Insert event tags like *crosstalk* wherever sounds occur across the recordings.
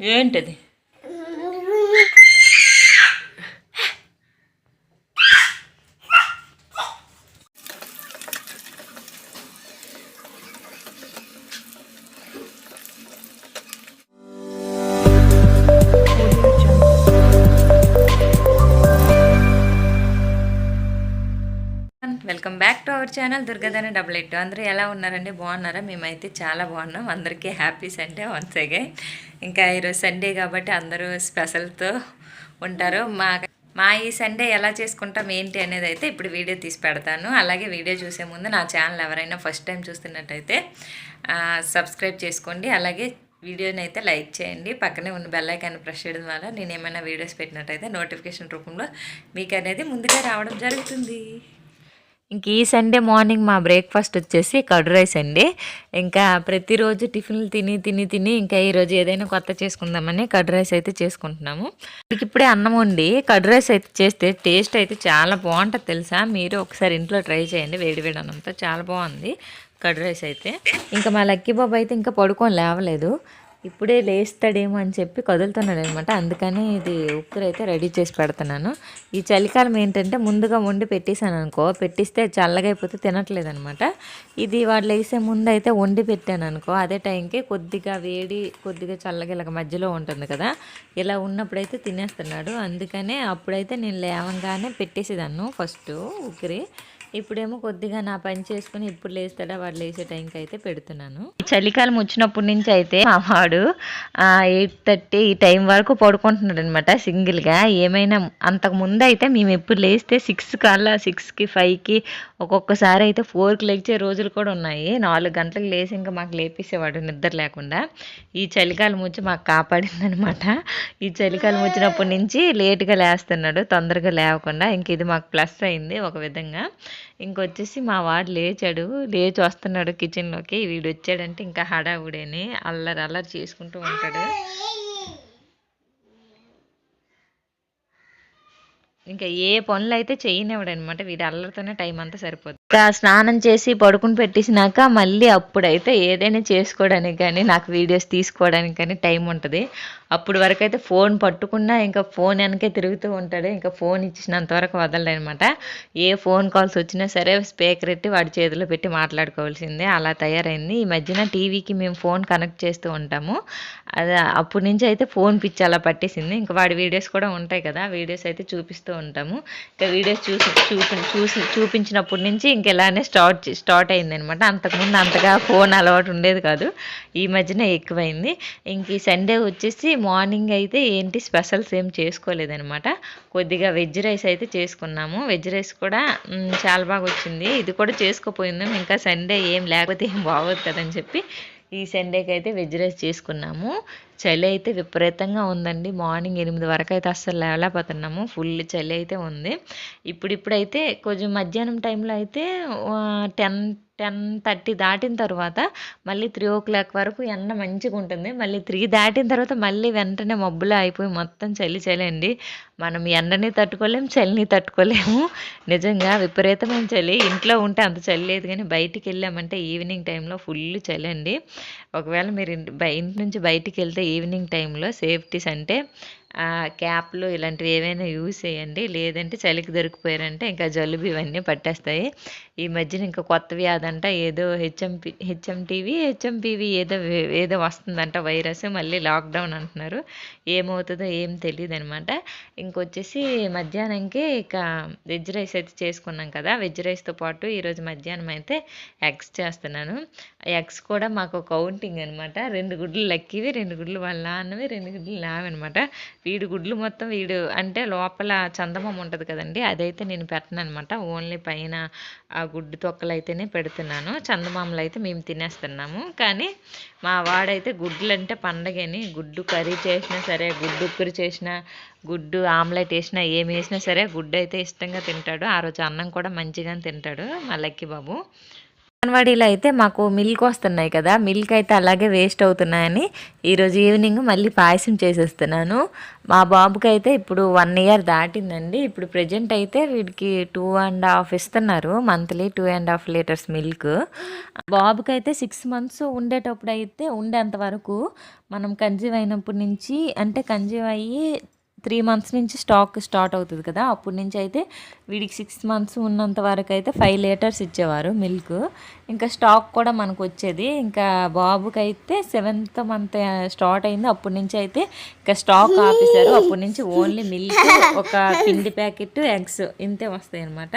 ఏంటది? Welcome back to our channel దుర్గదాని double eight. అందరూ ఎలా ఉన్నారండి? బాగున్నారా? మేమైతే చాలా బాగున్నాం. అందరికీ హ్యాపీ సండే వన్స్ అగైన్. ఇంకా ఈరోజు సండే కాబట్టి అందరూ స్పెషల్తో ఉంటారు. మా మా ఈ సండే ఎలా చేసుకుంటాం ఏంటి అనేది అయితే ఇప్పుడు వీడియో తీసి పెడతాను. అలాగే వీడియో చూసే ముందు నా ఛానల్ ఎవరైనా ఫస్ట్ టైం చూస్తున్నట్టయితే సబ్స్క్రైబ్ చేసుకోండి. అలాగే వీడియోని అయితే లైక్ చేయండి. పక్కనే ఉన్న బెల్ ఐకాన్ ప్రెస్ చేయడం వల్ల నేను ఏమైనా వీడియోస్ పెట్టినట్టయితే నోటిఫికేషన్ రూపంలో మీకు అనేది ముందుగా రావడం జరుగుతుంది. ఇంక ఈ సండే మార్నింగ్ మా బ్రేక్ఫాస్ట్ వచ్చేసి కర్డ్ రైస్ అండి. ఇంకా ప్రతిరోజు టిఫిన్లు తిని తిని తిని ఇంకా ఈరోజు ఏదైనా కొత్త చేసుకుందామని కర్డ్ రైస్ అయితే చేసుకుంటున్నాము. ఇప్పుడే అన్నం వండి కర్డ్ రైస్ అయితే చేస్తే టేస్ట్ అయితే చాలా బాగుంటుంది తెలుసా? మీరు ఒకసారి ఇంట్లో ట్రై చేయండి. వేడి వేడి అన్నంతో చాలా బాగుంది కర్డ్ రైస్ అయితే. ఇంకా మా లక్కీ బాబు అయితే ఇంకా పడుకొని లేవలేదు. ఇప్పుడే లేస్తాడేమో అని చెప్పి కదులుతున్నాడు అనమాట అందుకని ఇది ఉక్కురు రెడీ చేసి పెడుతున్నాను. ఈ చలికాలం ఏంటంటే ముందుగా వండి పెట్టేశాను అనుకో పెట్టిస్తే చల్లగా అయిపోతే తినట్లేదు అనమాట ఇది వాళ్ళు వేసే ముందు అయితే వండి పెట్టాను అనుకో అదే టైంకి కొద్దిగా వేడి కొద్దిగా చల్లగా మధ్యలో ఉంటుంది కదా ఇలా ఉన్నప్పుడైతే తినేస్తున్నాడు. అందుకనే అప్పుడైతే నేను లేవంగానే పెట్టేసేదాన్ని ఫస్ట్ ఉక్కిరి. ఇప్పుడేమో కొద్దిగా నా పని చేసుకుని ఇప్పుడు లేస్తాడా వాడు లేసే టైంకి అయితే పెడుతున్నాను. ఈ చలికాలం వచ్చినప్పటి నుంచి అయితే మా వాడు ఎయిట్ థర్టీ ఈ టైం వరకు పడుకుంటున్నాడు అనమాట సింగిల్గా. ఏమైనా అంతకు ముందు అయితే మేము ఎప్పుడు లేస్తే సిక్స్ కల్లా సిక్స్కి ఫైవ్కి ఒక్కొక్కసారి అయితే ఫోర్కి లేచే రోజులు కూడా ఉన్నాయి. నాలుగు గంటలకు లేచి ఇంకా మాకు లేపేసేవాడు నిద్ర లేకుండా. ఈ చలికాలం వచ్చి మాకు కాపాడిందనమాట ఈ చలికాలం వచ్చినప్పటి నుంచి లేట్గా లేస్తున్నాడు తొందరగా లేవకుండా. ఇంక ఇది మాకు ప్లస్ అయింది ఒక విధంగా. ఇంకొచ్చేసి మా వాడు లేచాడు. లేచి వస్తున్నాడు కిచెన్లోకి వీడు వచ్చాడంటే ఇంకా హడావుడేని. అల్లరి అల్లరి చేసుకుంటూ ఉంటాడు. ఇంకా ఏ పనులు అయితే చేయనివ్వడు అనమాట వీడి అల్లరితోనే టైం అంతా సరిపోతుంది ఇంకా స్నానం చేసి పడుకుని పెట్టేసినాక మళ్ళీ అప్పుడైతే ఏదైనా చేసుకోవడానికి కానీ నాకు వీడియోస్ తీసుకోవడానికి కానీ టైం ఉంటుంది. అప్పుడు వరకు అయితే ఫోన్ పట్టుకున్నా ఇంకా ఫోన్ వెనకే తిరుగుతూ ఉంటాడు. ఇంకా ఫోన్ ఇచ్చినంత వరకు వదలడు ఏ ఫోన్ కాల్స్ వచ్చినా సరే స్పీకర్ ఎట్టి వాడి చేతిలో పెట్టి మాట్లాడుకోవాల్సిందే. అలా తయారైంది. ఈ మధ్యన టీవీకి మేము ఫోన్ కనెక్ట్ చేస్తూ ఉంటాము. అది అప్పటి నుంచి అయితే ఫోన్ పిచ్చి అలా పట్టేసింది. ఇంకా వాడి వీడియోస్ కూడా ఉంటాయి కదా. వీడియోస్ అయితే చూపిస్తూ ఉంటాము. ఇంకా వీడియోస్ చూసి చూపి చూసి చూపించినప్పటి నుంచి ఇంక ఇలానే స్టార్ట్ స్టార్ట్ అయింది అనమాట అంతకుముందు అంతగా ఫోన్ అలవాటు ఉండేది కాదు. ఈ మధ్యన ఎక్కువైంది. ఇంక ఈ సండే వచ్చేసి మార్నింగ్ అయితే ఏంటి స్పెషల్స్ ఏం చేసుకోలేదనమాట కొద్దిగా వెజ్ రైస్ అయితే చేసుకున్నాము. వెజ్ రైస్ కూడా చాలా బాగా వచ్చింది. ఇది కూడా చేసుకోపోయిందాం. ఇంకా సండే ఏం లేకపోతే ఏం బాగోదు కదని చెప్పి ఈ సండేకి అయితే వెజ్ రైస్ చేసుకున్నాము. చలి అయితే విపరీతంగా ఉందండి. మార్నింగ్ ఎనిమిది వరకు అయితే అస్సలు లేవలేకపోతున్నాము. ఫుల్ చలి అయితే ఉంది. ఇప్పుడిప్పుడైతే కొంచెం మధ్యాహ్నం టైంలో అయితే టెన్ టెన్ థర్టీ దాటిన తర్వాత మళ్ళీ త్రీ ఓ క్లాక్ వరకు ఎండ మంచిగా ఉంటుంది. మళ్ళీ త్రీ దాటిన తర్వాత మళ్ళీ వెంటనే మబ్బులో అయిపోయి మొత్తం చలి చలి అండి. మనం ఎండని తట్టుకోలేము చలిని తట్టుకోలేము. నిజంగా విపరీతమైన చలి. ఇంట్లో ఉంటే అంత చలి లేదు కానీ బయటికి వెళ్ళామంటే ఈవినింగ్ టైంలో ఫుల్ చలి అండి. ఒకవేళ మీరు ఇంటి నుంచి బయటికి వెళ్తే ఈవినింగ్ టైంలో సేఫ్టీస్ అంటే క్యాప్లు ఇలాంటివి ఏవైనా యూస్ చేయండి. లేదంటే చలికి దొరికిపోయారంటే ఇంకా జలుబు ఇవన్నీ పట్టేస్తాయి. ఈ మధ్యన ఇంకా కొత్త వ్యాధి అంట ఏదో హెచ్ఎంపి హెచ్ఎంటీవీ హెచ్ఎంపీవీ ఏదో ఏదో వస్తుందంట వైరస్. మళ్ళీ లాక్డౌన్ అంటున్నారు. ఏమవుతుందో ఏం తెలియదు అనమాట ఇంకొచ్చేసి మధ్యాహ్నంకి ఇక వెజ్ రైస్ అయితే చేసుకున్నాం కదా. వెజ్ రైస్తో పాటు ఈరోజు మధ్యాహ్నం అయితే ఎగ్స్ చేస్తున్నాను. ఎగ్స్ కూడా మాకు కౌంటింగ్ అనమాట. రెండు గుడ్లు లక్కీవి రెండు గుడ్లు వాళ్ళ అన్నవి రెండు గుడ్లు నావన్నమాట. వీడి గుడ్లు మొత్తం వీడు అంటే లోపల చందమం ఉంటుంది కదండి అదైతే నేను పెట్టను అనమాట ఓన్లీ పైన ఆ గుడ్డు తొక్కలు అయితేనే పెడుతున్నాను. చందమామలు అయితే మేము తినేస్తున్నాము. కానీ మా వాడైతే గుడ్లు అంటే పండగని గుడ్డు కర్రీ చేసినా సరే గుడ్డు ఉక్కురు చేసినా గుడ్డు ఆమ్లెట్ వేసినా ఏమి వేసినా సరే గుడ్డు అయితే ఇష్టంగా తింటాడు. ఆ రోజు అన్నం కూడా మంచిగా తింటాడు మా లక్కీ బాబు. అంగన్వాడీలో అయితే మాకు మిల్క్ వస్తున్నాయి కదా మిల్క్ అయితే అలాగే వేస్ట్ అవుతున్నాయని ఈరోజు ఈవినింగ్ మళ్ళీ పాయసం చేసేస్తున్నాను. మా బాబుకి అయితే ఇప్పుడు వన్ ఇయర్ దాటిందండి. ఇప్పుడు ప్రజెంట్ అయితే వీడికి టూ అండ్ హాఫ్ ఇస్తున్నారు monthly two and half litres milk బాబుకి అయితే సిక్స్ మంత్స్ ఉండేటప్పుడు అయితే ఉండేంత వరకు మనం కన్జీవ్ అయినప్పటి నుంచి అంటే కన్జీవ్ అయ్యి త్రీ మంత్స్ నుంచి స్టాక్ స్టార్ట్ అవుతుంది కదా. అప్పటి నుంచి అయితే వీడికి సిక్స్ మంత్స్ ఉన్నంత వరకు అయితే ఫైవ్ లీటర్స్ ఇచ్చేవారు మిల్క్ ఇంకా స్టాక్ కూడా మనకు వచ్చేది ఇంకా బాబుకి అయితే సెవెంత్ మంత్ స్టార్ట్ అయింది. అప్పటి నుంచి అయితే ఇంకా స్టాక్ ఆపేశారు. అప్పటి నుంచి ఓన్లీ మిల్క్ ఒక పిండి ప్యాకెట్ ఎగ్స్ ఇంతే వస్తాయి అనమాట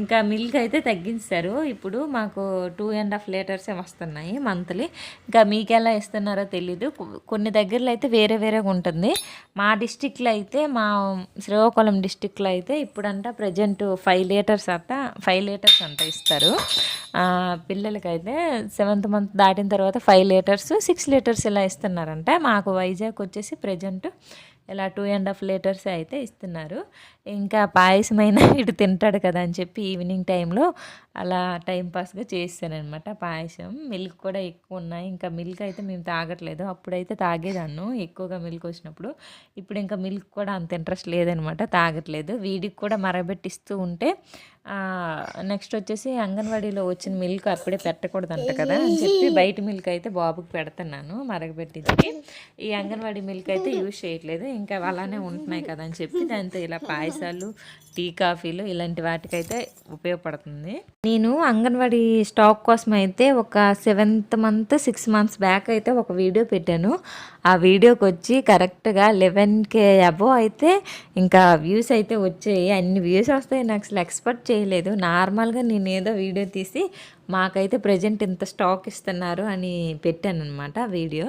ఇంకా మిల్క్ అయితే తగ్గించారు. ఇప్పుడు మాకు టూ అండ్ హాఫ్ లీటర్సే వస్తున్నాయి మంత్లీ. ఇంకా మీకు ఎలా ఇస్తున్నారో తెలీదు. కొన్ని దగ్గరలో అయితే వేరే వేరేగా ఉంటుంది. మా డిస్టిక్లో అయితే మా శ్రీకాకుళం డిస్టిక్లో అయితే ఇప్పుడంట ప్రజెంట్ ఫైవ్ లీటర్స్ అంట ఫైవ్ లీటర్స్ అంట ఇస్తారు. పిల్లలకైతే సెవెంత్ మంత్ దాటిన తర్వాత ఫైవ్ లీటర్స్ సిక్స్ లీటర్స్ ఇలా ఇస్తున్నారంట. మాకు వైజాగ్ వచ్చేసి ప్రజెంట్ ఇలా టూ అండ్ హాఫ్ లీటర్స్ అయితే ఇస్తున్నారు. ఇంకా పాయసమైన *laughs* ఇటు తింటాడు కదా అని చెప్పి ఈవినింగ్ టైంలో అలా టైంపాస్గా చేస్తానమాట పాయసం. మిల్క్ కూడా ఎక్కువ ఉన్నాయి. ఇంకా మిల్క్ అయితే మేము తాగట్లేదు. అప్పుడైతే తాగేదాన్ను. ఎక్కువగా మిల్క్ వచ్చినప్పుడు. ఇప్పుడు ఇంకా మిల్క్ కూడా అంత ఇంట్రెస్ట్ లేదనమాట తాగట్లేదు. వీడికి కూడా మరగబెట్టిస్తూ ఉంటే నెక్స్ట్ వచ్చేసి అంగన్వాడీలో వచ్చిన మిల్క్ అప్పుడే పెట్టకూడదంట కదా అని చెప్పి బయట మిల్క్ అయితే బాబుకి పెడుతున్నాను మరగబెట్టించి ఈ అంగన్వాడీ మిల్క్ అయితే యూజ్ చేయట్లేదు. ఇంకా అలానే ఉంటున్నాయి కదా అని చెప్పి దాంతో ఇలా పాయసం పాయసాలు టీ కాఫీలు ఇలాంటి వాటికైతే ఉపయోగపడుతుంది. నేను అంగన్వాడీ స్టాక్ కోసం అయితే ఒక seventh month six months back అయితే ఒక వీడియో పెట్టాను. ఆ వీడియోకి వచ్చి కరెక్ట్గా లెవెన్ కే అబో అయితే ఇంకా వ్యూస్ అయితే వచ్చాయి. అన్ని వ్యూస్ వస్తాయి. నాకు అసలు ఎక్స్పెక్ట్ చేయలేదు. నార్మల్గా నేను ఏదో వీడియో తీసి మాకైతే ప్రజెంట్ ఇంత స్టాక్ ఇస్తున్నారు అని పెట్టాను అనమాట వీడియో.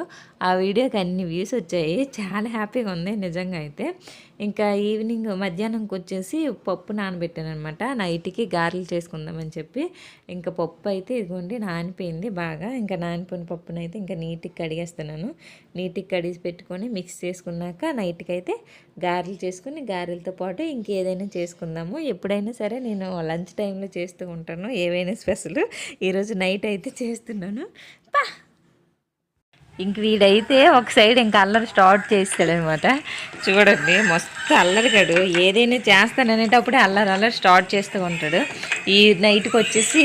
ఆ వీడియోకి అన్ని వ్యూస్ వచ్చాయి. చాలా హ్యాపీగా ఉంది నిజంగా అయితే. ఇంకా ఈవినింగ్ మధ్యాహ్నంకి వచ్చేసి పప్పు నానబెట్టాను అనమాట నైట్కి గారెలు చేసుకుందామని చెప్పి ఇంకా పప్పు అయితే ఇదిగోండి నానిపోయింది బాగా. ఇంకా నానిపోయిన పప్పునైతే ఇంకా నీట్కి కడిగేస్తున్నాను. నీటికి కడిగి పెట్టుకొని మిక్స్ చేసుకున్నాక నైట్కి అయితే గారెలు చేసుకుని గారెలతో పాటు ఇంకేదైనా చేసుకుందాము. ఎప్పుడైనా సరే నేను లంచ్ టైంలో చేస్తూ ఉంటాను. ఏవైనా స్పెషల్. ఈరోజు నైట్ అయితే చేస్తున్నాను. పా! ఇంక వీడైతే ఒక సైడ్ ఇంకా అల్లరి స్టార్ట్ చేస్తాడనమాట. చూడండి మస్తు అల్లరి గడు ఏదైనా చేస్తాననేటప్పుడే అల్లరి అల్లరి స్టార్ట్ చేస్తూ ఉంటాడు. ఈ నైట్కి వచ్చేసి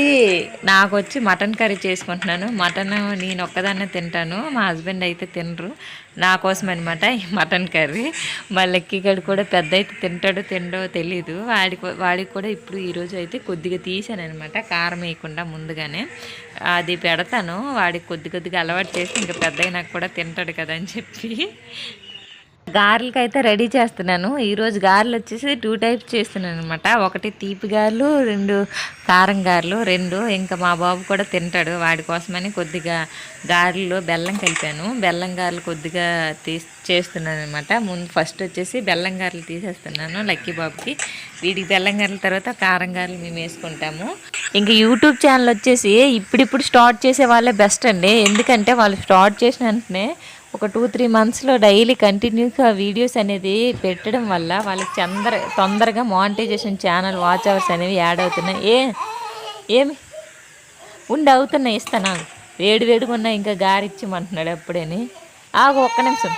నాకు వచ్చి మటన్ కర్రీ చేసుకుంటున్నాను. మటన్ నేను ఒక్కదాన్నే తింటాను. మా హస్బెండ్ అయితే తినరు. నా కోసం అనమాట ఈ మటన్ కర్రీ. మా లక్కీగడు కూడా పెద్ద అయితే తింటాడో తిండో తెలీదు. వాడికి వాడికి కూడా ఇప్పుడు ఈరోజు అయితే కొద్దిగా తీసాను అనమాట కారం వేయకుండా ముందుగానే. అది పెడతాను. వాడికి కొద్ది కొద్దిగా అలవాటు చేసి ఇంకా పెద్ద నాకు కూడా తింటాడు కదా అని చెప్పి. గారెలకి అయితే రెడీ చేస్తున్నాను. ఈరోజు గారెలు వచ్చేసి టూ టైప్స్ చేస్తున్నాను అనమాట ఒకటి తీపి గారెలు రెండు కారం గారెలు రెండు ఇంకా మా బాబు కూడా తింటాడు. వాడి కోసమని కొద్దిగా గారెలు బెల్లం కలిపాను. బెల్లం గారెలు కొద్దిగా తీసి చేస్తున్నాను అనమాట ముందు ఫస్ట్ వచ్చేసి బెల్లం గారెలు తీసేస్తున్నాను లక్కీ బాబుకి. వీడికి బెల్లం గారెల తర్వాత కారం గారెలు మేము వేసుకుంటాము. ఇంకా యూట్యూబ్ ఛానల్ వచ్చేసి ఇప్పుడిప్పుడు స్టార్ట్ చేసే వాళ్ళే బెస్ట్ అండి. ఎందుకంటే వాళ్ళు స్టార్ట్ చేసిన వెంటనే ఒక టూ త్రీ మంత్స్లో డైలీ కంటిన్యూగా వీడియోస్ అనేది పెట్టడం వల్ల వాళ్ళకి చందర తొందరగా మానిటైజేషన్ ఛానల్ వాచ్ అవర్స్ అనేవి యాడ్ అవుతున్నాయి. ఏ ఏమి? ఉండి అవుతున్నాయి ఇస్తాను వేడి వేడిగా ఉన్నా ఇంకా గారిచ్చిమంటున్నాడు ఎప్పుడేని. ఆగు ఒక్క నిమిషం.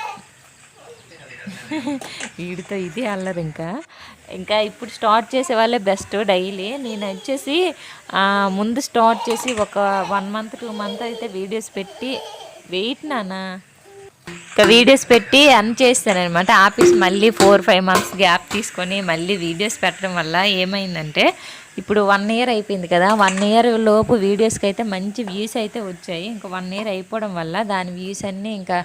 వీడితో ఇది అల్లరు ఇంకా. ఇంకా ఇప్పుడు స్టార్ట్ చేసే వాళ్ళే బెస్ట్ డైలీ నేను వచ్చేసి ముందు స్టార్ట్ చేసి ఒక వన్ మంత్ టూ మంత్ అయితే వీడియోస్ పెట్టి వెయిట్ నానా ఇంకా వీడియోస్ పెట్టి అన్ చేస్తానమాట ఆఫీస్ మళ్ళీ ఫోర్ ఫైవ్ మంత్స్ గ్యాప్ తీసుకొని మళ్ళీ వీడియోస్ పెట్టడం వల్ల ఏమైందంటే ఇప్పుడు వన్ ఇయర్ అయిపోయింది కదా వన్ ఇయర్ లోపు వీడియోస్కి అయితే మంచి వ్యూస్ అయితే వచ్చాయి. ఇంకా వన్ ఇయర్ అయిపోవడం వల్ల దాని వ్యూస్ అన్నీ ఇంకా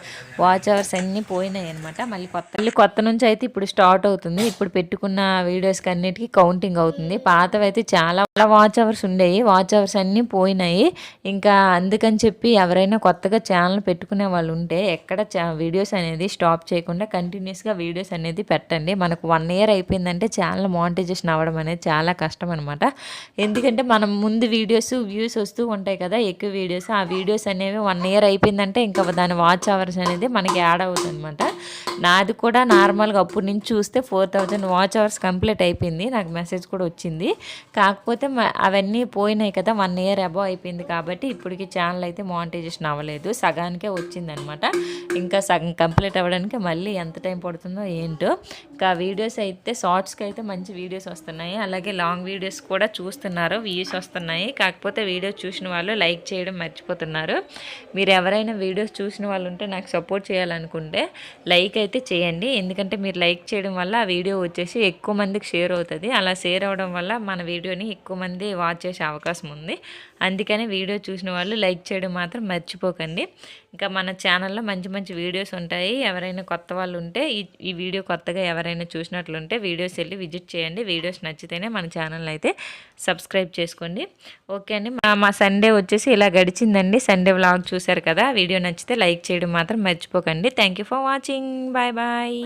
వాచ్ అవర్స్ అన్నీ పోయినాయి అనమాట మళ్ళీ కొత్త మళ్ళీ కొత్త నుంచి అయితే ఇప్పుడు స్టార్ట్ అవుతుంది. ఇప్పుడు పెట్టుకున్న వీడియోస్కి అన్నిటికీ కౌంటింగ్ అవుతుంది. పాతవి అయితే చాలా వాచ్ అవర్స్ ఉండేవి వాచ్ అవర్స్ అన్నీ పోయినాయి. ఇంకా అందుకని చెప్పి ఎవరైనా కొత్తగా ఛానల్ పెట్టుకునే వాళ్ళు ఉంటే ఎక్కడ వీడియోస్ అనేది స్టాప్ చేయకుండా కంటిన్యూస్గా వీడియోస్ అనేది పెట్టండి. మనకు వన్ ఇయర్ అయిపోయిందంటే ఛానల్ మానిటైజేషన్ అవ్వడం అనేది చాలా కష్టం అనమాట ఎందుకంటే మనం ముందు వీడియోస్ వ్యూస్ వస్తూ ఉంటాయి కదా ఎక్కువ వీడియోస్ ఆ వీడియోస్ అనేవి వన్ ఇయర్ అయిపోయిందంటే ఇంకా దాని వాచ్ అవర్స్ అనేది మనకి యాడ్ అవుతుంది అనమాట నాది కూడా నార్మల్గా అప్పటి నుంచి చూస్తే four thousand watch hours complete అయిపోయింది. నాకు మెసేజ్ కూడా వచ్చింది. కాకపోతే అవన్నీ పోయినాయి కదా వన్ ఇయర్ అబవ్ అయిపోయింది కాబట్టి ఇప్పటికి ఛానల్ అయితే మానిటైజేషన్ అవ్వలేదు. సగానికే వచ్చిందనమాట ఇంకా సగం కంప్లీట్ అవ్వడానికి మళ్ళీ ఎంత టైం పడుతుందో ఏంటో. ఇంకా వీడియోస్ అయితే షార్ట్స్కి అయితే మంచి వీడియోస్ వస్తున్నాయి. అలాగే లాంగ్ వీడియోస్ కూడా చూస్తున్నారు వ్యూస్ వస్తున్నాయి. కాకపోతే వీడియో చూసిన వాళ్ళు లైక్ చేయడం మర్చిపోతున్నారు. మీరు ఎవరైనా వీడియోస్ చూసిన వాళ్ళు ఉంటే నాకు సపోర్ట్ చేయాలనుకుంటే లైక్ అయితే చేయండి. ఎందుకంటే మీరు లైక్ చేయడం వల్ల ఆ వీడియో వచ్చేసి ఎక్కువ మందికి షేర్ అవుతుంది. అలా షేర్ అవడం వల్ల మన వీడియోని ఎక్కువ మంది వాచ్ చేసే అవకాశం ఉంది. అందుకని వీడియో చూసిన వాళ్ళు లైక్ చేయడం మాత్రం మర్చిపోకండి. ఇంకా మన ఛానల్లో మంచి మంచి వీడియోస్ ఉంటాయి. ఎవరైనా కొత్త వాళ్ళు ఉంటే ఈ ఈ వీడియో కొత్తగా ఎవరైనా చూసినట్లుంటే వీడియోస్ వెళ్ళి విజిట్ చేయండి. వీడియోస్ నచ్చితేనే మన ఛానల్ అయితే సబ్స్క్రైబ్ చేసుకోండి. ఓకే అండి. మా మా సండే వచ్చేసి ఇలా గడిచిందండి. సండే వ్లాగ్ చూశారు కదా. వీడియో నచ్చితే లైక్ చేయడం మాత్రం మర్చిపోకండి. Thank you for watching. Bye bye.